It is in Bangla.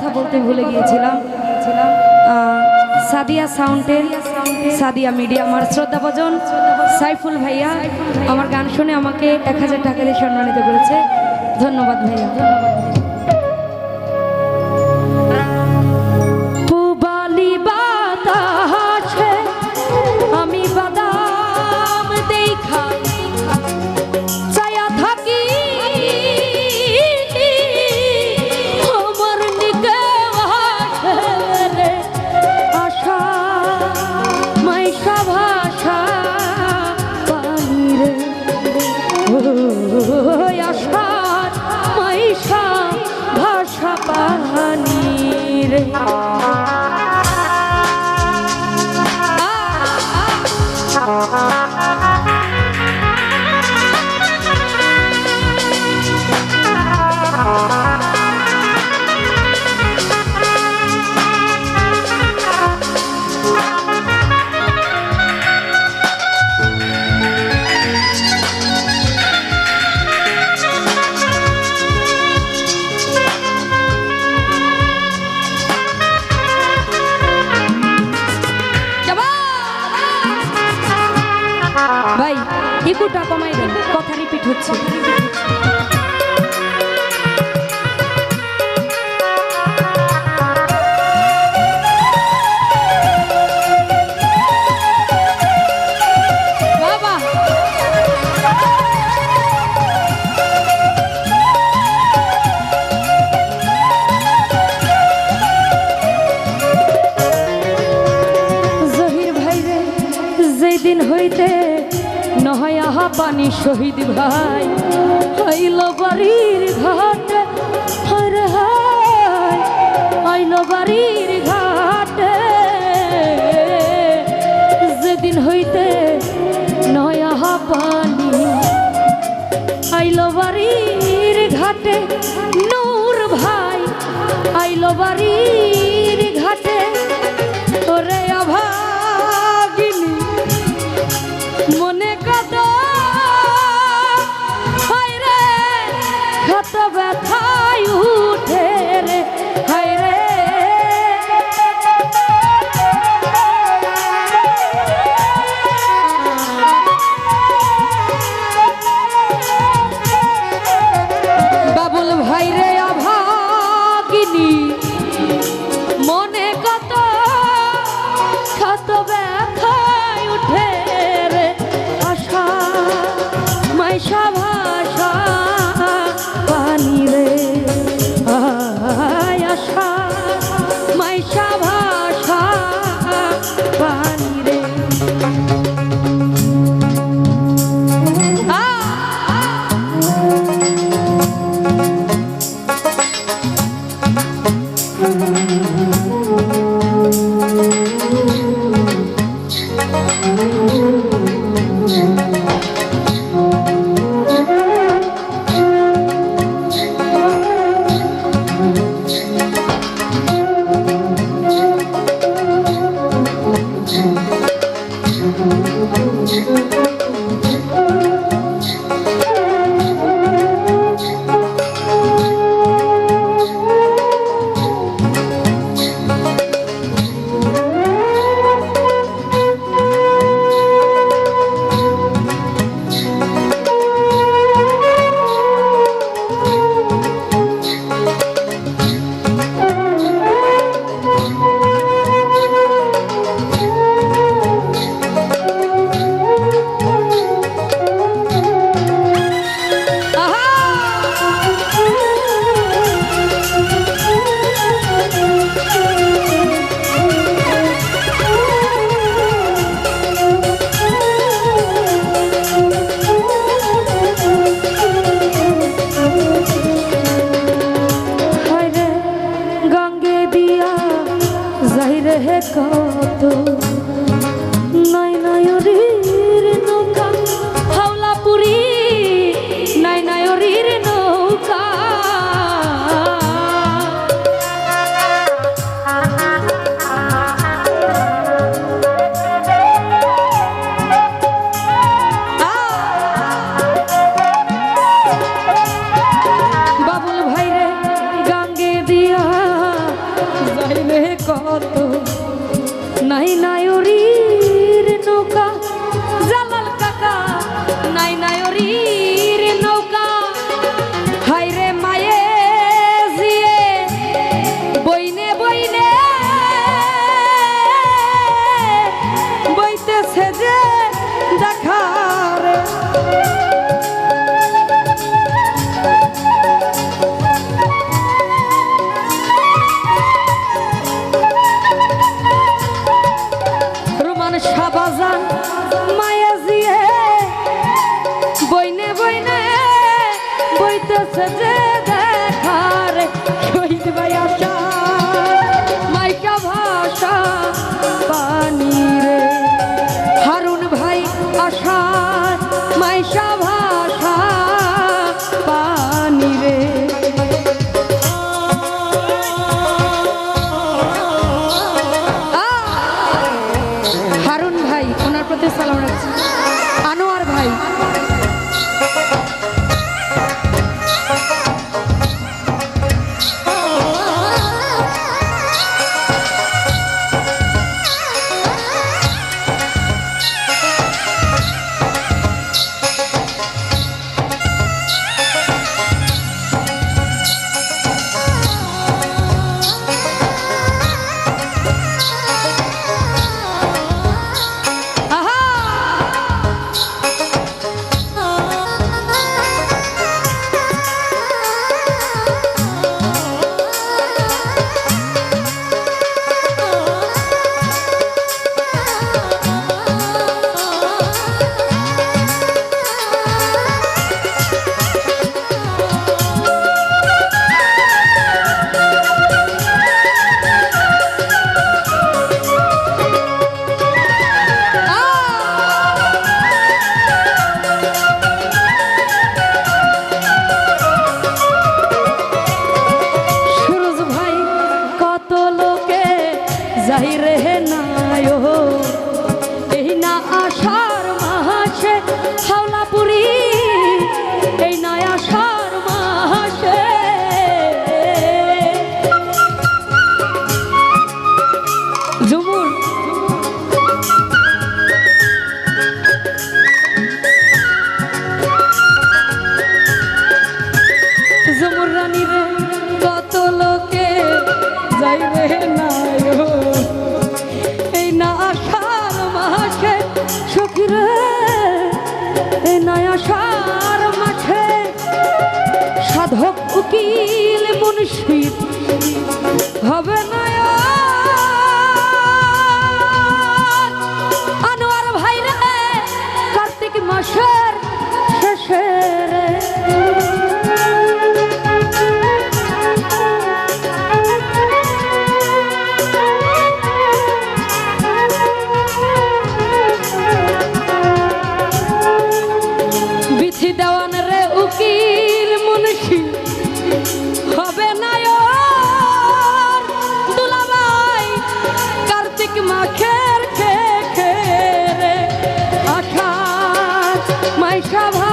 কথা বলতে ভুলে গিয়েছিলাম। সাদিয়া সাউন্ডের সাদিয়া মিডিয়া আমার শ্রদ্ধা ভজন, সাইফুল ভাইয়া, আমার গান শুনে আমাকে এক হাজার টাকা দিয়ে সম্মানিত করেছে। ধন্যবাদ ভাইয়া। ধন্যবাদ নহয় আহা পানি শহীদ ভাই। হইল বাড়ির ঘাট হর হাই হইল বাড়ির ক্ষত ব্যথায় উঠে রে। কত নাই নায়রীর নৌকা জালাল কাকা নাই নায়রীর হইতেছে যে দেখার শহীদ ভাই আশা নয়াসার মাঠে। সাধক উকিল মুন্সি হবে নয়া আনোয়ার ভাইরে কার্তিক মাসের বৈশাখ